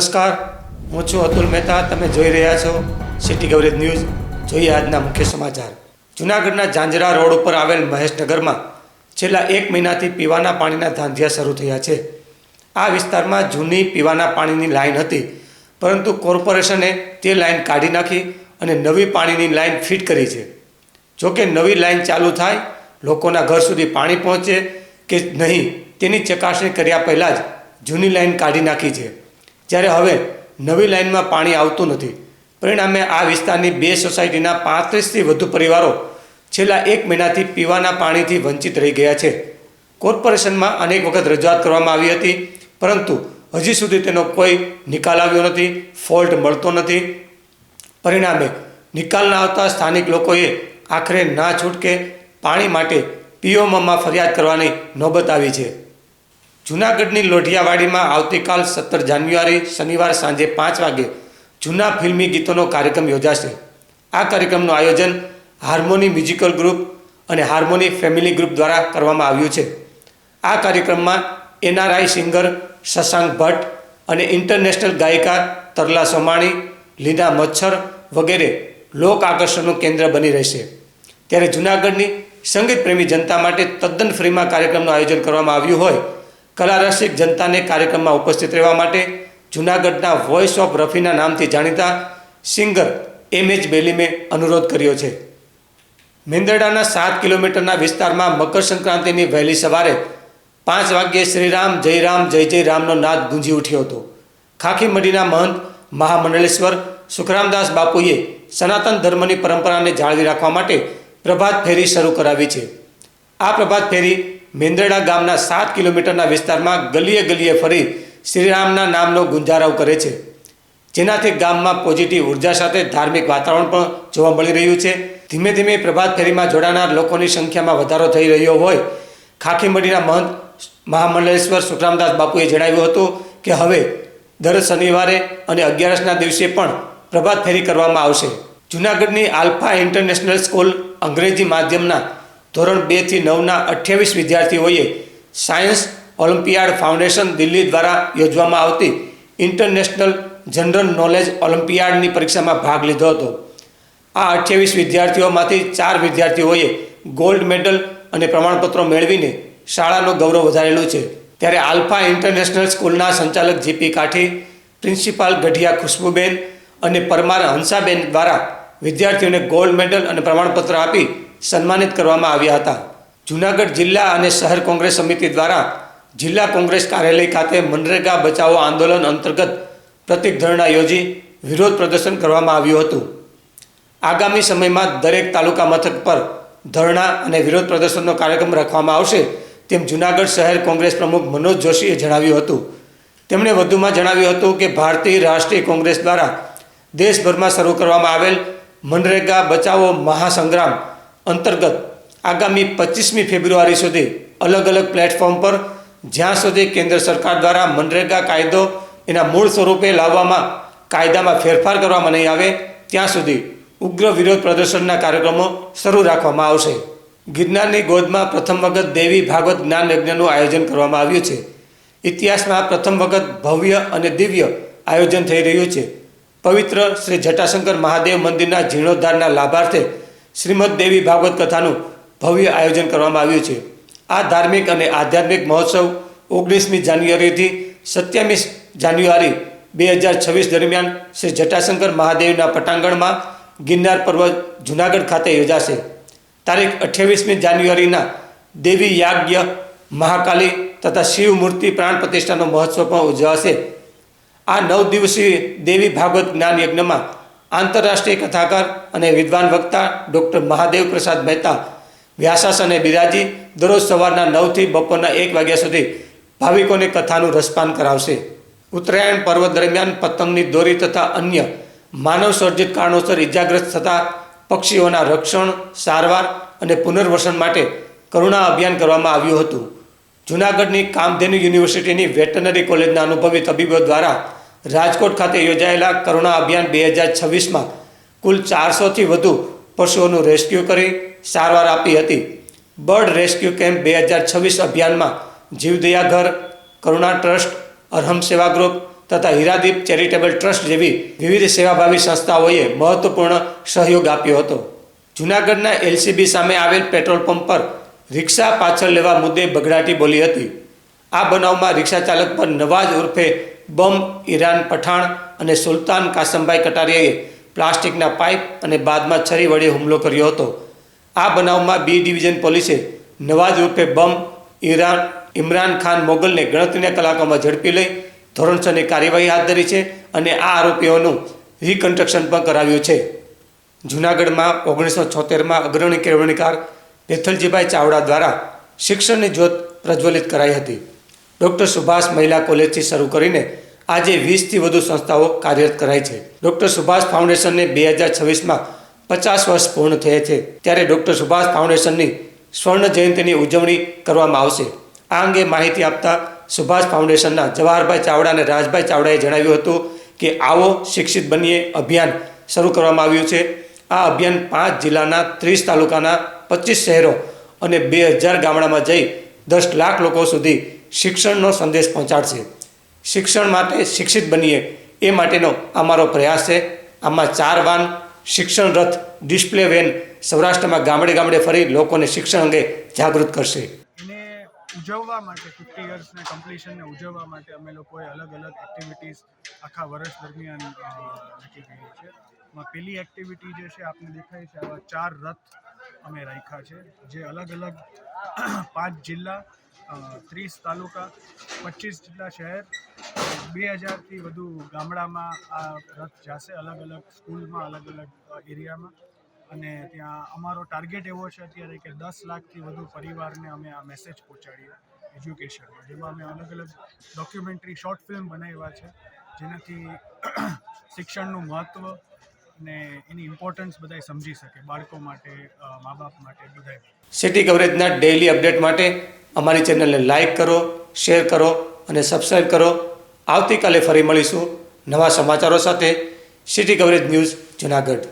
નમસ્કાર, હું છું અતુલ મહેતા, તમે જોઈ રહ્યા છો સિટી કવરેજ ન્યૂઝ. જોઈએ આજના મુખ્ય સમાચાર. જૂનાગઢના ઝાંઝરા રોડ ઉપર આવેલ મહેશનગરમાં છેલ્લા એક મહિનાથી પીવાના પાણીના ધાંધિયા શરૂ થયા છે. આ વિસ્તારમાં જૂની પીવાના પાણીની લાઈન હતી, પરંતુ કોર્પોરેશને તે લાઈન કાઢી નાખી અને નવી પાણીની લાઈન ફિટ કરી છે. જોકે નવી લાઈન ચાલુ થાય, લોકોના ઘર સુધી પાણી પહોંચે કે નહીં તેની ચકાસણી કર્યા પહેલાં જ જૂની લાઈન કાઢી નાખી છે. જ્યારે હવે નવી લાઇનમાં પાણી આવતું નથી. પરિણામે આ વિસ્તારની બે સોસાયટીના પાંત્રીસથી વધુ પરિવારો છેલ્લા એક મહિનાથી પીવાના પાણીથી વંચિત રહી ગયા છે. કોર્પોરેશનમાં અનેક વખત રજૂઆત કરવામાં આવી હતી, પરંતુ હજી સુધી તેનો કોઈ નિકાલ આવ્યો નથી, ફોલ્ટ મળતો નથી. પરિણામે નિકાલ ના આવતા સ્થાનિક લોકોએ આખરે ના છૂટકે પાણી માટે પીઓમમાં ફરિયાદ કરવાની નોબત આવી છે. જૂનાગઢની લોઢિયાવાડીમાં આવતીકાલ સત્તર જાન્યુઆરી શનિવાર સાંજે પાંચ વાગે જૂના ફિલ્મી ગીતોનો કાર્યક્રમ યોજાશે. આ કાર્યક્રમનું આયોજન હાર્મોની મ્યુઝિકલ ગ્રુપ અને હાર્મોની ફેમિલી ગ્રુપ દ્વારા કરવામાં આવ્યું છે. આ કાર્યક્રમમાં એનઆરઆઈ સિંગર શશાંક ભટ્ટ અને ઇન્ટરનેશનલ ગાયિકા તરલા સોમાણી, લીના મચ્છર વગેરે લોક આકર્ષણનું કેન્દ્ર બની રહેશે. ત્યારે જૂનાગઢની સંગીત પ્રેમી જનતા માટે તદ્દન ફ્રીમાં કાર્યક્રમનું આયોજન કરવામાં આવ્યું હોય કલારસિક જનતાને કાર્યક્રમમાં ઉપસ્થિત રહેવા માટે જૂનાગઢના વોઇસ ઓફ રફીના નામથી જાણીતા સિંગર એમ એચ બેલીમે અનુરોધ કર્યો છે. મેંદરડાના સાત કિલોમીટરના વિસ્તારમાં મકર સંક્રાંતિની વહેલી સવારે પાંચ વાગ્યે શ્રીરામ, જય રામ, જય જય રામનો નાદ ગુંજી ઉઠ્યો હતો. ખાખી મડીના મહંત મહામંડલેશ્વર સુખરામદાસ બાપુએ સનાતન ધર્મની પરંપરાને જાળવી રાખવા માટે પ્રભાત ફેરી શરૂ કરાવી છે. આ પ્રભાત ફેરી મેંદરડા ગામના સાત કિલોમીટરના વિસ્તારમાં ગલીએ ગલીએ ફરી શ્રીરામના નામનો ગુંજારાવ કરે છે. જેનાથી ગામમાં પોઝિટિવ ઊર્જા સાથે ધાર્મિક વાતાવરણ પણ જોવા મળી રહ્યું છે. ધીમે ધીમે પ્રભાત ફેરીમાં જોડાનાર લોકોની સંખ્યામાં વધારો થઈ રહ્યો હોય. ખાખીમડીના મહંત મહામંડલેશ્વર સુખરામદાસ બાપુએ જણાવ્યું હતું કે હવે દર શનિવારે અને અગિયારસના દિવસે પણ પ્રભાત ફેરી કરવામાં આવશે. જૂનાગઢની આલ્ફા ઇન્ટરનેશનલ સ્કૂલ અંગ્રેજી માધ્યમના ધોરણ બેથી નવના અઠ્યાવીસ વિદ્યાર્થીઓએ સાયન્સ ઓલિમ્પિયાડ ફાઉન્ડેશન દિલ્હી દ્વારા યોજવામાં આવતી ઇન્ટરનેશનલ જનરલ નોલેજ ઓલિમ્પિયાડની પરીક્ષામાં ભાગ લીધો હતો. આ અઠ્યાવીસ વિદ્યાર્થીઓમાંથી ચાર વિદ્યાર્થીઓએ ગોલ્ડ મેડલ અને પ્રમાણપત્રો મેળવીને શાળાનું ગૌરવ વધારેલું છે. ત્યારે આલ્ફા ઇન્ટરનેશનલ સ્કૂલના સંચાલક જીપી કાઠી, પ્રિન્સિપાલ ગઢિયા ખુશ્બુબેન અને પરમાર હંસાબેન દ્વારા વિદ્યાર્થીઓને ગોલ્ડ મેડલ અને પ્રમાણપત્ર આપી સન્માનિત કરવામાં આવ્યા હતા. જૂનાગઢ જિલ્લા અને શહેર કોંગ્રેસ સમિતિ દ્વારા જિલ્લા કોંગ્રેસ કાર્યાલય ખાતે મનરેગા બચાવો આંદોલન અંતર્ગત પ્રતિક ધરણા યોજી વિરોધ પ્રદર્શન કરવામાં આવ્યું હતું. આગામી સમયમાં દરેક તાલુકા મથક પર ધરણા અને વિરોધ પ્રદર્શનનો કાર્યક્રમ રાખવામાં આવશે તેમ જૂનાગઢ શહેર કોંગ્રેસ પ્રમુખ મનોજ જોશીએ જણાવ્યું હતું. તેમણે વધુમાં જણાવ્યું હતું કે ભારતીય રાષ્ટ્રીય કોંગ્રેસ દ્વારા દેશભરમાં શરૂ કરવામાં આવેલ મનરેગા બચાવો મહાસંગ્રામ અંતર્ગત આગામી પચીસમી ફેબ્રુઆરી સુધી અલગ અલગ પ્લેટફોર્મ પર જ્યાં સુધી કેન્દ્ર સરકાર દ્વારા મનરેગા કાયદો એના મૂળ સ્વરૂપે લાવવામાં કાયદામાં ફેરફાર કરવામાં નહીં આવે, ત્યાં સુધી ઉગ્ર વિરોધ પ્રદર્શનના કાર્યક્રમો શરૂ રાખવામાં આવશે. ગિરનારની ગોદમાં પ્રથમ વખત દેવી ભાગવત જ્ઞાન યજ્ઞનું આયોજન કરવામાં આવ્યું છે. ઇતિહાસમાં પ્રથમ વખત ભવ્ય અને દિવ્ય આયોજન થઈ રહ્યું છે. પવિત્ર શ્રી જટાશંકર મહાદેવ મંદિરના જીર્ણોદ્ધારના લાભાર્થે શ્રીમદ દેવી ભાગવત કથાનું ભવ્ય આયોજન કરવામાં આવ્યું છે. આ ધાર્મિક અને આધ્યાત્મિક મહોત્સવ ઓગણીસમી જાન્યુઆરીથી સત્યાવીસ જાન્યુઆરી બે હજાર છવ્વીસ દરમિયાન શ્રી જટાશંકર મહાદેવના પટાંગણમાં ગિરનાર પર્વત જૂનાગઢ ખાતે યોજાશે. તારીખ અઠ્યાવીસમી જાન્યુઆરીના દેવી યાજ્ઞ મહાકાલી તથા શિવ મૂર્તિ પ્રાણ પ્રતિષ્ઠાનો મહોત્સવ પણ ઉજવાશે. આ નવ દિવસીય દેવી ભાગવત જ્ઞાન યજ્ઞમાં આંતરરાષ્ટ્રીય કથાકાર અને વિદ્વાન વક્તા ડૉક્ટર મહાદેવ પ્રસાદ મહેતા, વ્યાસાસને બિરાજી દરરોજ સવારના નવથી બપોરના એક વાગ્યા સુધી ભાવિકોને કથાનું રસપાન કરાવશે. ઉત્તરાયણ પર્વ દરમિયાન પતંગની દોરી તથા અન્ય માનવ સર્જિત કારણોસર ઇજાગ્રસ્ત થતા પક્ષીઓના રક્ષણ, સારવાર અને પુનર્વસન માટે કરુણા અભિયાન કરવામાં આવ્યું હતું. જૂનાગઢની કામધેનુ યુનિવર્સિટીની વેટનરી કોલેજના અનુભવી તબીબો દ્વારા રાજકોટ ખાતે યોજાયેલા કરુણા અભિયાન બે હજાર છવ્વીસમાં કુલ ચારસોથી વધુ પશુઓનું રેસ્ક્યુ કરી સારવાર આપી હતી. બર્ડ રેસ્ક્યુ કેમ્પ બે હજાર છવ્વીસ અભિયાનમાં જીવદયા ઘર, કરુણા ટ્રસ્ટ, અરહમ સેવા ગ્રુપ તથા હીરાદીપ ચેરિટેબલ ટ્રસ્ટ જેવી વિવિધ સેવાભાવી સંસ્થાઓએ મહત્વપૂર્ણ સહયોગ આપ્યો હતો. જૂનાગઢના એલસીબી સામે આવેલ પેટ્રોલ પંપ પર રિક્ષા પાછળ લેવા મુદ્દે બગડાટી બોલી હતી. આ બનાવમાં રિક્ષા ચાલક પર નવાજ ઉર્ફે બમ, ઈરાન પઠાણ અને સુલતાન કાસમભાઈ કટારિયાએ પ્લાસ્ટિકના પાઇપ અને બાદમાં છરી વડે હુમલો કર્યો હતો. આ બનાવમાં બી ડિવિઝન પોલીસે નવાજ રૂપે બમ, ઈરાન, ઇમરાન ખાન મોગલને ગણતરીના કલાકોમાં ઝડપી લઈ ધોરણસરની કાર્યવાહી હાથ ધરી છે અને આ આરોપીઓનું રિકન્સ્ટ્રક્શન પણ કરાવ્યું છે. જૂનાગઢમાં ઓગણીસો છોતેરમાં અગ્રણી કેળવણીકાર બેથલજીભાઈ ચાવડા દ્વારા શિક્ષણની જ્યોત પ્રજ્વલિત કરાઈ હતી. ડૉક્ટર સુભાષ મહિલા કોલેજથી શરૂ કરીને આજે વીસથી વધુ સંસ્થાઓ કાર્યરત કરાઈ છે. ડૉક્ટર સુભાષ ફાઉન્ડેશનને બે હજાર છવ્વીસમાં પચાસ વર્ષ પૂર્ણ થયા છે, ત્યારે ડૉક્ટર સુભાષ ફાઉન્ડેશનની સ્વર્ણ જયંતિની ઉજવણી કરવામાં આવશે. આ અંગે માહિતી આપતા સુભાષ ફાઉન્ડેશનના જવાહરભાઈ ચાવડા અને રાજભાઈ ચાવડાએ જણાવ્યું હતું કે આવો શિક્ષિત બનીએ અભિયાન શરૂ કરવામાં આવ્યું છે. આ અભિયાન પાંચ જિલ્લાના ત્રીસ તાલુકાના પચીસ શહેરો અને બે હજાર ગામડામાં જઈ દસ લાખ લોકો સુધી શિક્ષણનો સંદેશ પહોંચાડશે. શિક્ષણ માટે શિક્ષિત બનીએ, એ માટેનો અમારો પ્રયાસ છે. આમાં ચાર વાન શિક્ષણ રથ ડિસ્પ્લે વેન સૌરાષ્ટ્રમાં ગામડે ગામડે ફરી લોકોને શિક્ષણ અંગે જાગૃત કરશે. ઉજવવા માટે ફિફ્ટી યર્સના કમ્પ્લીશનને ઉજવવા માટે અમે લોકોએ અલગ અલગ એક્ટિવિટીઝ આખા વર્ષ દરમિયાન રાખી નક્કી છે. એમાં પહેલી એક્ટિવિટી જે છે આપને દેખાય છે, આવા ચાર રથ અમે રાખ્યા છે, જે અલગ અલગ પાંચ જિલ્લા ત્રીસ તાલુકા, પચીસ જેટલા શહેર, બે હજારથી વધુ ગામડામાં આ રથ જશે અલગ અલગ સ્કૂલમાં, અલગ અલગ એરિયામાં. અને ત્યાં અમારો ટાર્ગેટ એવો છે અત્યારે કે દસ લાખથી વધુ પરિવારને અમે આ મેસેજ પહોંચાડીએ, એજ્યુકેશનમાં, જેમાં અમે અલગ અલગ ડોક્યુમેન્ટરી શોર્ટ ફિલ્મ બનાવ્યા છે, જેનાથી શિક્ષણનું મહત્ત્વ અને એની ઇમ્પોર્ટન્સ બધાય સમજી શકે, બાળકો માટે મા બાપ માટે, બધાય સિટી કવરેજના ડેઇલી અપડેટ માટે અમારી ચેનલને લાઇક કરો શેર કરો અને સબસ્ક્રાઈબ કરો. આવતીકાલે ફરી મળીશું નવા સમાચારો સાથે. City coverage news Junagadh.